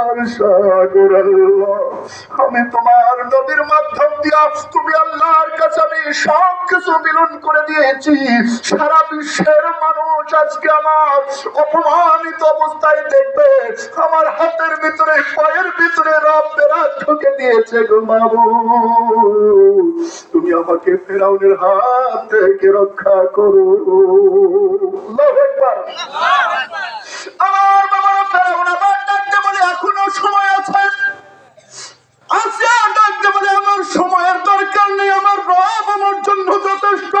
দয়ার সাগর আল্লাহ আমি তোমার নবীর মাধ্যম দিয়া তুমি আল্লাহর কাছে আমি সব কিছু মিলন করে দিয়েছি। সারা বিশ্বের মানুষ আজকে আমার অপমানিত অবস্থায় দেখবে। আমার হাতের ভিতরে পায়ের ভিতরে রবের হাত ঢুকে দিয়েছে গো তুমি আমাকে ফেরাউনের হাত থেকে রক্ষা করো। আমার সময় আছে। আসিয়া ডাকতে বলে আমার সময়ের দরকার নেই আমার রব আমার জন্য যথেষ্ট।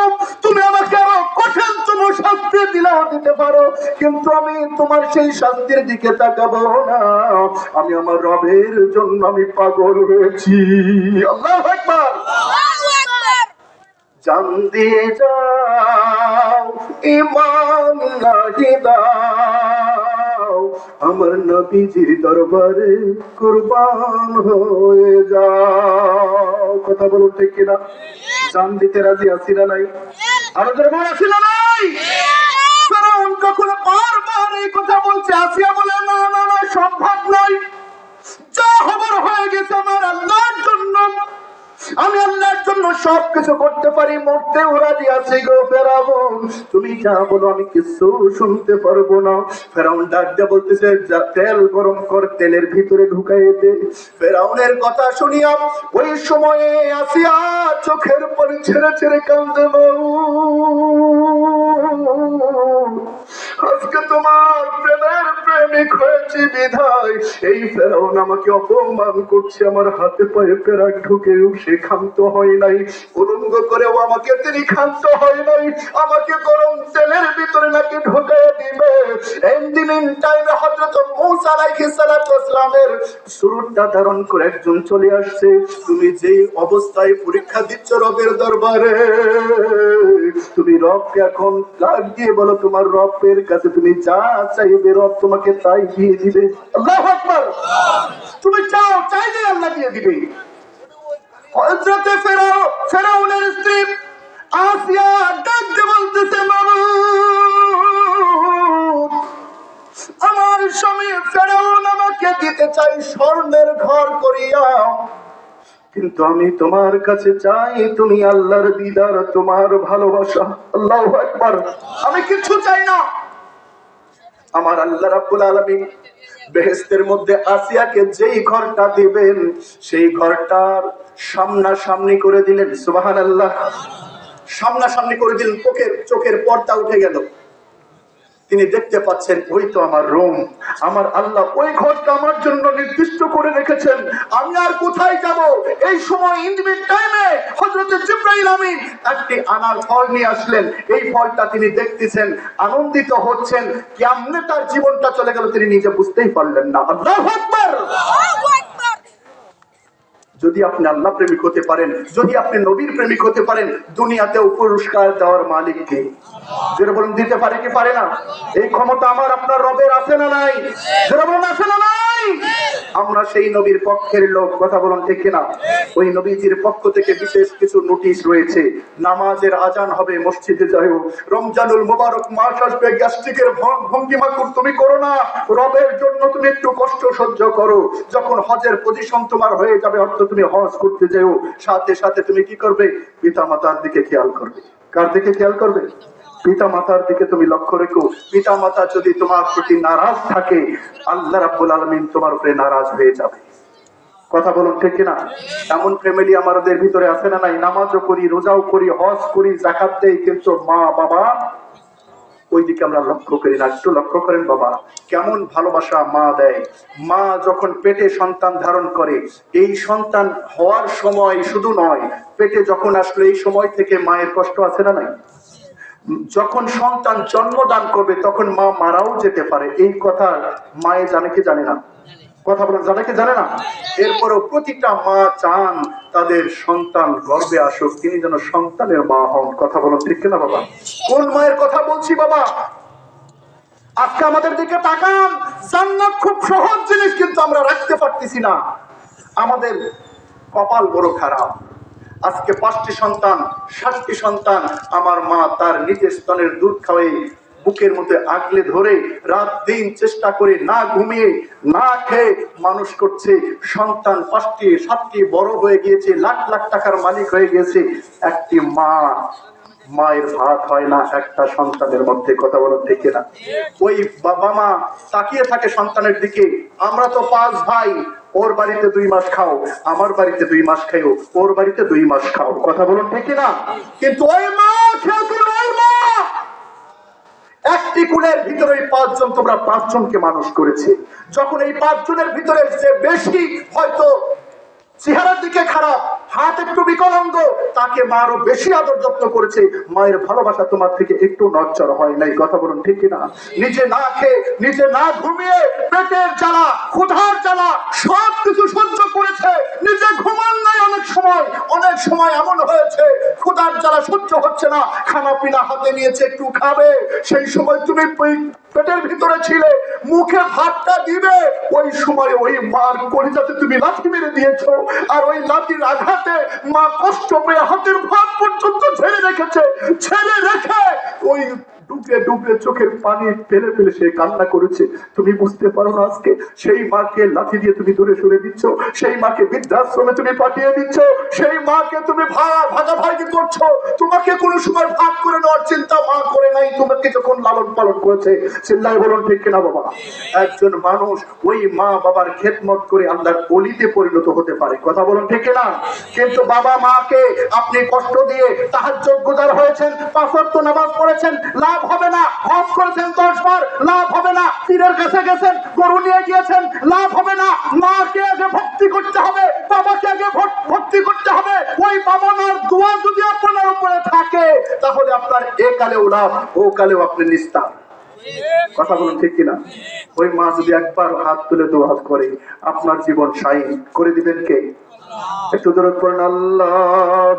তুমি আমাকে আরও কঠিন তুমি শাস্তি দিলেও দিতে পারো কিন্তু আমি তোমার সেই শাস্তির দিকে তাকাবো না। আমি আমার রবের জন্য আমি পাগল হয়েছি। আল্লাহ একবার জান দিয়ে যাও ইমান নাহি দাও। আমার নবীজির দরবারে কুরবান হয়ে যাও। কথা বলুন ঠিক কিনা? জান দিতে রাজি আছি না নাই? আরও দরবার আছি না নাই? কারণ কখনো বারবার এই কথা বলছে, আসিয়া বলে, না না না, সম্ভব নয়। যা খবর হয়ে গেছে আমার আল্লাহর জন্য আমি আল্লাহর জন্য সবকিছু করতে পারি, মরতে ওরা দিয়েছে গো ফেরাউন। তুমি যা বলো, আমি কিছু শুনতে পারব না। ফেরাউন ডাক দিয়ে বলতেছে, যা তেল গরম কর, তেলের ভিতরে ঢুকাই দে। ফেরাউনের কথা শুনিয়া ওই সময়ে আসিয়া চোখের পরে ছেড়ে ছেড়ে কান্দে বাবু আজকে তোমার প্রেমের প্রেমিক হয়েছি বিধায়। এই আমাকে অপমান করছে, আমার হাতে পায়ে পেরাক ঢুকেও সে ক্ষান্ত হয় নাই। করেও আমাকে তিনি ক্ষান্ত হয় নাই। আমাকে গরম তেলের ভিতরে নাকি দিবে। হযরত আলাইহিস সুরটা ধারণ করে একজন চলে আসছে। তুমি যে অবস্থায় পরীক্ষা দিচ্ছ রবের দরবারে, তুমি রবকে এখন ডাক দিয়ে বলো, তোমার রবের কাছে তুমি যা চাইবে, রব তোমাকে তাই দিয়ে দিবে। তুমি চাও, চাইলে আল্লাহ দিয়ে দিবে। আমার স্বামী ফেরাউন আমাকে দিতে চাই স্বর্ণের ঘর করিয়া। কিন্তু আমি তোমার কাছে চাই, তুমি আল্লাহর দিদার, তোমার ভালোবাসা। আল্লাহ একবার আমি কিছু চাই না। আমার আল্লাহ রাব্বুল আলামিন বেহেস্তের মধ্যে আসিয়াকে যেই ঘরটা দিবেন, সেই ঘরটার সামনাসামনি করে দিলেন, সুবহানাল্লাহ। সামনাসামনি করে দিলেন, চোখের চোখের পর্দা উঠে গেল। তিনি দেখতে পাচ্ছেন, ওই তো আমার রুম। আমার আল্লাহ ওই ঘরটা আমার জন্য নির্দিষ্ট করে রেখেছেন। আমি আর কোথায় যাব? এই সময় ইন্দিমিন টাইমে হযরত জিব্রাইল আমিন একটি আনার ফল নিয়ে আসলেন। এই ফলটা তিনি দেখতেছেন, আনন্দিত হচ্ছেন। কেমনে তার জীবনটা চলে গেল তিনি নিজে বুঝতেই পারলেন না। আল্লাহ আকবার! যদি আপনি আল্লাহ প্রেমিক হতে পারেন, যদি আপনি নবীর প্রেমিক হতে পারেন, দুনিয়াতেও পুরস্কার দেওয়ার মালিককে বলুন, দিতে পারে কি পারে না? এই ক্ষমতা আমার, আপনার রবের আছে না নাই? বলুন, আছে না নাই? আমরা সেই নবীর পক্ষের লোক, কথা বলুন ঠিক কিনা? ওই নবীজির পক্ষ থেকে বিশেষ কিছু নোটিশ রয়েছে। নামাজের আজান হবে মসজিদে যাও রমজানুল মোবারক মাস আসবে, গ্যাস্ট্রিকের ভঙ্গিমা কর তুমি করো না। রবের জন্য তুমি একটু কষ্ট সহ্য করো। যখন হজের পজিশন তোমার হয়ে যাবে, অর্থ তুমি হজ করতে যাও। সাথে সাথে তুমি কি করবে? পিতা মাতার দিকে খেয়াল করবে। কার দিকে খেয়াল করবে? পিতা মাতার দিকে তুমি লক্ষ্য রেখো। পিতা মাতা যদি তোমার প্রতি নারাজ থাকে, আল্লাহ রাব্বুল আলামিন তোমার উপরে নারাজ হয়ে যাবে। কথা বলুন ঠিক কিনা? এমন ফ্যামিলি আমাদের ভিতরে আছে না নাই? নামাজও করি, রোজাও করি, হজ করি জাকাত দেই, কিন্তু মা, বাবা ওই দিকে আমরা লক্ষ্য করি না। একটু লক্ষ্য করেন বাবা, কেমন ভালোবাসা মা দেয়। মা যখন পেটে সন্তান ধারণ করে, এই সন্তান হওয়ার সময় শুধু নয়, পেটে যখন আসলো, এই সময় থেকে মায়ের কষ্ট আছে না নাই? যখন সন্তান জন্মদান করবে, তখন মা মারাও যেতে পারে। এই কথা মায়ে জানে জানে না? কথা বলেন, জানে জানে না? এরপরেও প্রতিটা মা চান তাদের সন্তান গর্বে আসুক, তিনি যেন সন্তানের মা হন। কথা বলেন, ঠিক কিনা বাবা? কোন মায়ের কথা বলছি বাবা? আজকে আমাদের দিকে তাকান, জান্নাত খুব সহজ জিনিস কিন্তু আমরা রাখতে পারতেছি না। আমাদের কপাল বড় খারাপ। আজকে পাঁচটি সন্তান, সাতটি সন্তান, আমার মা তার নিজের স্তনের দুধ খাওয়াই, বুকের মধ্যে আগলে ধরে রাত দিন চেষ্টা করে না ঘুমিয়ে, না খেয়ে মানুষ করছে। সন্তান পাঁচটি, সাতটি বড় হয়ে গিয়েছে, লাখ লাখ টাকার মালিক হয়ে গেছে একটি মা, মায়ের ভাত হয় না একটা সন্তানের মধ্যে, কথা বলো ঠিক না। ওই বাবা মা তাকিয়ে থাকে সন্তানের দিকে। আমরা তো পাঁচ ভাই ওর বাড়িতে দুই মাস খাও, আমার বাড়িতে দুই মাস খাইও ওর বাড়িতে দুই মাস খাও। কথা বলুন ঠিক না কিন্তু ওই মা খেয়ে ওই একটি কুলের ভিতরে এই পাঁচজন, তোমরা পাঁচজনকে মানুষ করেছে। যখন এই পাঁচজনের ভিতরে যে বেশি হয়তো চেহারার দিকে খারাপ হাত একটু বিকলাঙ্গ, তাকে মা আরও বেশি আদর যত্ন করেছে। মায়ের ভালোবাসা তোমার থেকে একটু নচ্চর হয় নাই, কথা বলুন ঠিক কিনা? নিজে না খেয়ে, নিজে না ঘুমিয়ে পেটের জ্বালা, ক্ষুধার জ্বালা সব কিছু সহ্য করেছে। নিজে ঘুমান নাই অনেক সময়। অনেক সময় এমন হয়েছে, ক্ষুধার জ্বালা সহ্য হচ্ছে না। খানা পিনা হাতে নিয়েছে, একটু খাবে। সেই সময় তুমি পেটের ভিতরে ছিলে, মুখে হাতটা দিবে। ওই সময় ওই মার কলিজাতে তুমি লাঠি মেরে দিয়েছ, আর ওই লাঠির আঘাতে মা কষ্ট পেয়ে হাতের ভাত পর্যন্ত ছেড়ে রেখেছে। ছেড়ে রেখে ওই ডুবে ডুবে চোখের পানি ফেলে ফেলে সে কান্না করেছে। তুমি বুঝতে পারো না আজকে, সেই মাকে লাঠি দিয়ে তুমি দূরে সরে দিচ্ছ, সেই মাকে বৃদ্ধাশ্রমে তুমি পাঠিয়ে দিচ্ছ, সেই মাকে তুমি ভা- ভাগাভাগি করছ। তোমাকে কোনো সময় ভাগ করে নেওয়ার চিন্তা মা করে নাই, তোমাকে যখন লালন পালন করেছে। চিল্লাই বলুন, ঠিক কিনা বাবা? একজন মানুষ ওই মা বাবার খেদমত করে আল্লাহর অলিতে পরিণত হতে পারে। কথা বলুন, ঠিক কিনা? কিন্তু বাবা মাকে আপনি কষ্ট দিয়ে তাহার যোগ্যতার হয়েছেন পাঁচত্ব নামাজ পড়েছেন, লাভ হবে না। হজ করেছেন দশ বার লাভ হবে না। পীরের কাছে গেছেন, গরু নিয়ে গিয়েছেন, লাভ হবে না। মাকে আগে ভক্তি করতে হবে, বাবাকে আগে ভক্তি করতে হবে। ওই বাবানার দোয়া যদি আপনার উপরে থাকে, তাহলে আপনার এ কালেও লাভ, ও কালেও আপনি নিস্তার। কথা বলুন ঠিক কিনা? ওই মা যদি একবার হাত তুলে দোয়া করে, আপনার জীবন সাই করে দিবেন কে? একটু দূরত করেন আল্লাহ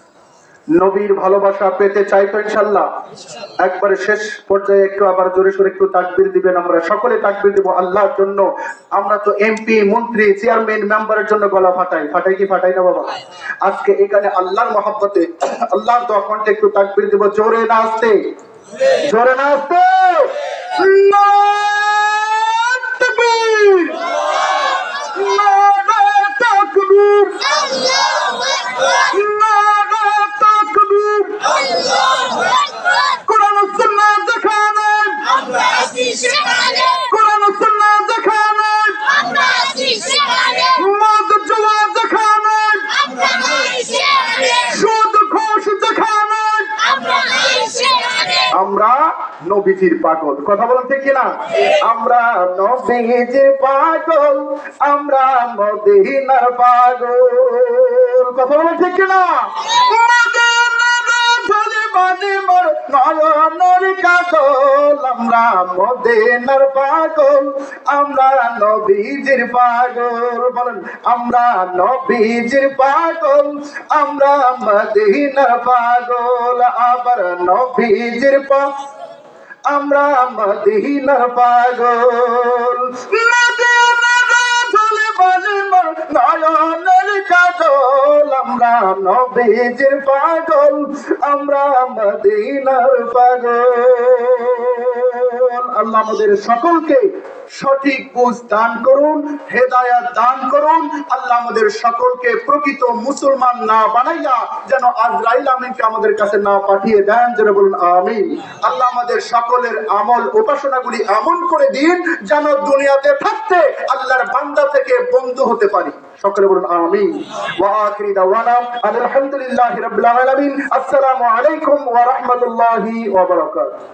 নবীর ভালোবাসা পেতে চাই তো ইনশাল্লাহ একবারে শেষ পর্যায়ে একটু আবার জোরে সোরে একটু তাকবির দিবেন, আমরা সকলে তাকবির দিব আল্লাহর জন্য। আমরা তো এমপি মন্ত্রী চেয়ারম্যান মেম্বারের জন্য গলা ফাটাই। ফাটাই কি ফাটাই না বাবা? আজকে এখানে আল্লাহর মহব্বতে, আল্লাহর দোয়া কণ্ঠে একটু তাকবির দিব। জোরে না আসতে জোরে না আসতে নবীজির পাগল। কথা বলেন ঠিক কিনা? আমরা নবীজির পাগল, আমরা মদিনার পাগল। কথা বলেন ঠিক কাজল আমরা পাগল, আমরা নবীজির পাগল। বলেন, আমরা নবীজির পাগল, আমরা মদিনার পাগল। আবার নবীজির পাগল আমরা মদিনার পাগল। নয়নের কাজল আমরা নবীজির পাগল আমরা মদিনার পাগল। আল্লাহ আমাদের সকলকে সঠিক বুঝ দান করুন, হেদায়াত দান করুন। আল্লাহ আমাদের সকলকে প্রকৃত মুসলমান না বানাইয়া যেন আজরাইল আমিনকে আমাদের কাছে না পাঠিয়ে দেন, যেন বলুন আমিন। আল্লাহ আমাদের সকলের আমল উপাসনাগুলি এমন করে দিন যেন দুনিয়াতে থাকতে আল্লাহর বান্দা থেকে বন্ধু হতে পারি। সকলে বলুন আমিন। ওয়া আখিরি দাওয়ানা আলহামদুলিল্লাহি রাব্বিল আলামিন। আসসালামু আলাইকুম ওয়া রাহমাতুল্লাহি ওয়া বারাকাতুহু।